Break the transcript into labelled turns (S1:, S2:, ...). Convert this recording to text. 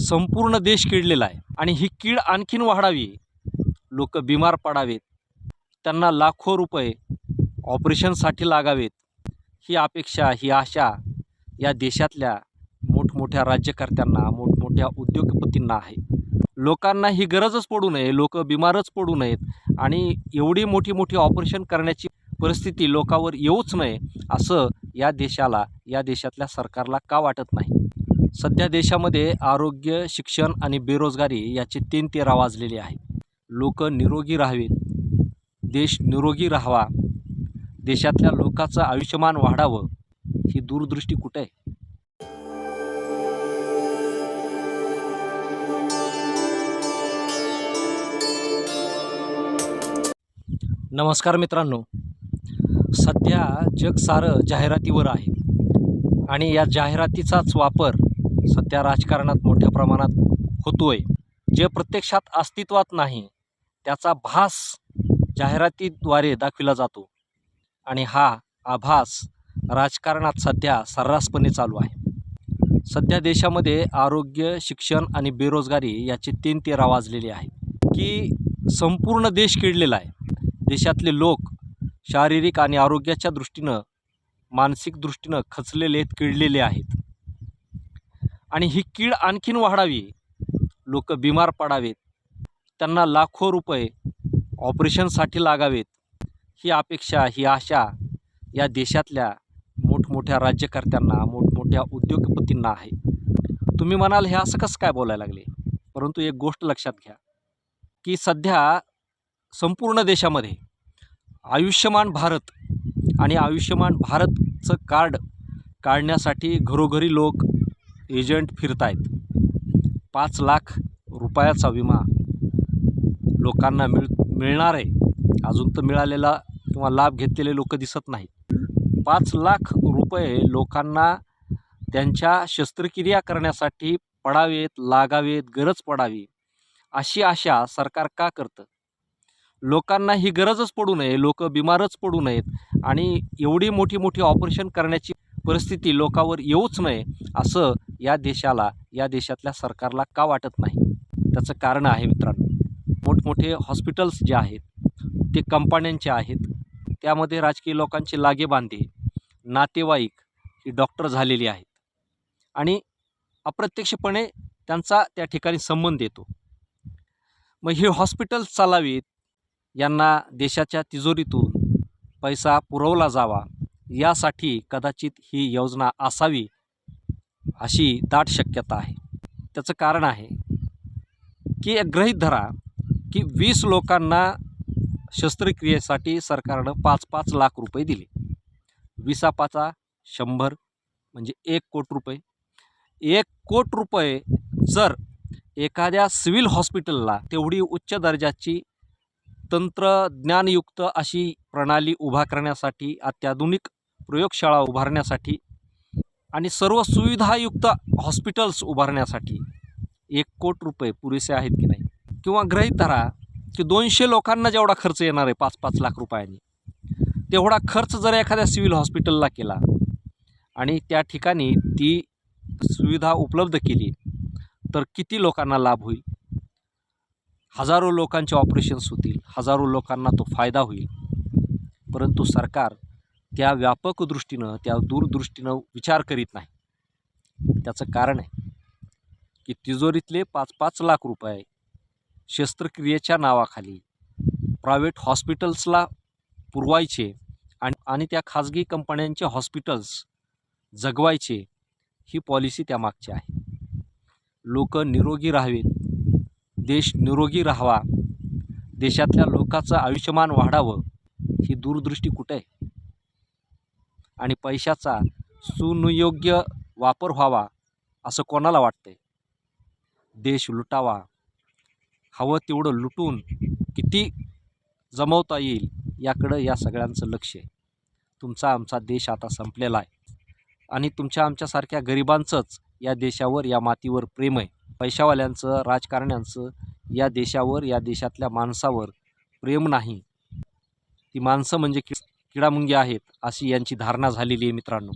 S1: संपूर्ण देश किडलेला आहे. आणि ही कीड आणखीन वाढावी. लोक बिमार पडावेत. त्यांना लाखो रुपये ऑपरेशनसाठी लागावेत. ही अपेक्षा ही आशा या देशातल्या मोठमोठ्या राज्यकर्त्यांना मोठमोठ्या उद्योगपतींना आहे. लोकांना ही गरजच पडू नये. लोक बिमारच पडू नयेत. आणि एवढी मोठी मोठी ऑपरेशन करण्याची परिस्थिती लोकावर येऊच नये असं या देशाला या देशातल्या सरकारला का वाटत नाही? सध्या देशामध्ये आरोग्य शिक्षण आणि बेरोजगारी याचे तीन तेरा वाजलेले आहे लोक निरोगी राहावेत. देश निरोगी राहावा. देशातल्या लोकांचं आयुष्यमान वाढावं. ही दूरदृष्टी कुठे आहे? नमस्कार मित्रांनो. सध्या जग सारं जाहिरातीवर आहे. आणि या जाहिरातीचाच वापर सध्या राजकारणात मोठ्या प्रमाणात होतो आहे जे प्रत्यक्षात अस्तित्वात नाही त्याचा भास जाहिरातीद्वारे दाखविला जातो. आणि हा आभास राजकारणात सध्या सर्रासपणे चालू आहे. सध्या देशामध्ये आरोग्य शिक्षण आणि बेरोजगारी याचे तीन तेरा वाजलेले आहे. की संपूर्ण देश किडलेला आहे. देशातले लोक शारीरिक आणि आरोग्याच्या दृष्टीनं मानसिक दृष्टीनं खचलेले आहेत किडलेले आहेत. आणि ही कीड आणखीन वाढावी लोक बिमार पडावेत. त्यांना लाखो रुपये ऑपरेशनसाठी लागावेत. ही अपेक्षा ही आशा या देशातल्या मोठमोठ्या राज्यकर्त्यांना मोठमोठ्या उद्योगपतींना आहे. तुम्ही म्हणाल हे असं कसं काय बोलायला लागले? परंतु एक गोष्ट लक्षात घ्या की सध्या संपूर्ण देशामध्ये आयुष्यमान भारत आणि आयुष्यमान भारतचं कार्ड काढण्यासाठी घरोघरी लोक एजंट फिरत आहेत पाच लाख रुपयाचा विमा लोकांना मिळ मिळणार आहे. अजून तर मिळालेला किंवा लाभ घेतलेले लोक दिसत नाहीत. पाच लाख रुपये लोकांना त्यांच्या शस्त्रक्रिया करण्यासाठी पडावेत लागावेत गरज पडावी अशी आशा सरकार का करतं? लोकांना ही गरजच पडू नये लोक बिमारच पडू नयेत आणि एवढी मोठी मोठी ऑपरेशन करण्याची परिस्थिती लोकावर येऊच नये असं या देशाला या देशातल्या सरकारला का वाटत नाही? त्याचं कारण आहे मित्रांनो मोठमोठे हॉस्पिटल्स जे आहेत ते कंपन्यांचे आहेत त्यामध्ये राजकीय लोकांचे लागेबांधे नातेवाईक ही डॉक्टर झालेली आहेत आणि अप्रत्यक्षपणे त्यांचा त्या ठिकाणी संबंध येतो. मग हे हॉस्पिटल्स चालावीत यांना देशाच्या तिजोरीतून पैसा पुरवला जावा यासाठी कदाचित ही योजना असावी अशी दाट शक्यता आहे. त्याचं कारण आहे की गृहीत धरा की वीस लोकांना शस्त्रक्रियेसाठी सरकारनं पाच पाच लाख रुपये दिले. विसा पाचा शंभर म्हणजे एक कोट रुपये. एक कोट रुपये जर एखाद्या सिव्हिल हॉस्पिटलला तेवढी उच्च दर्जाची तंत्रज्ञानयुक्त अशी प्रणाली उभा करण्यासाठी अत्याधुनिक प्रयोगशाळा उभारण्यासाठी आणि सर्व सुविधायुक्त हॉस्पिटल्स उभारण्यासाठी एक कोट रुपये पुरेसे आहेत की नाही? किंवा गृहीत धरा की दोनशे लोकांना जेवढा खर्च येणार आहे पाच पाच लाख रुपयांनी तेवढा खर्च जर एखाद्या सिव्हिल हॉस्पिटलला केला आणि त्या ठिकाणी ती सुविधा उपलब्ध केली तर किती लोकांना लाभ होईल? हजारो लोकांचे ऑपरेशन्स होतील हजारो लोकांना तो फायदा होईल. परंतु सरकार त्या व्यापक दृष्टीनं त्या दूरदृष्टीनं विचार करीत नाही. त्याचं कारण आहे की तिजोरीतले पाच पाच लाख रुपये शस्त्रक्रियेच्या नावाखाली प्रायव्हेट हॉस्पिटल्सला पुरवायचे आणि आणि त्या खाजगी कंपन्यांचे हॉस्पिटल्स जगवायचे ही पॉलिसी त्यामागची आहे. लोक निरोगी राहावेत. देश निरोगी राहावा. देशातल्या लोकांचं आयुष्यमान वाढावं ही दूरदृष्टी कुठे आहे? आणि पैशाचा सुनियोग्य वापर व्हावा असं कोणाला वाटतंय? देश लुटावा. हवं तेवढं लुटून किती जमवता येईल याकडं या सगळ्यांचं लक्ष आहे. तुमचा आमचा देश आता संपलेला आहे. आणि तुमच्या आमच्यासारख्या गरिबांचंच या देशावर या मातीवर प्रेम आहे. पैशावाल्यांचं राजकारण्यांचं या देशावर या देशातल्या माणसावर प्रेम नाही. ती माणसं म्हणजे कि किडामुंगी आहेत अशी यांची धारणा झालेली आहे मित्रांनो.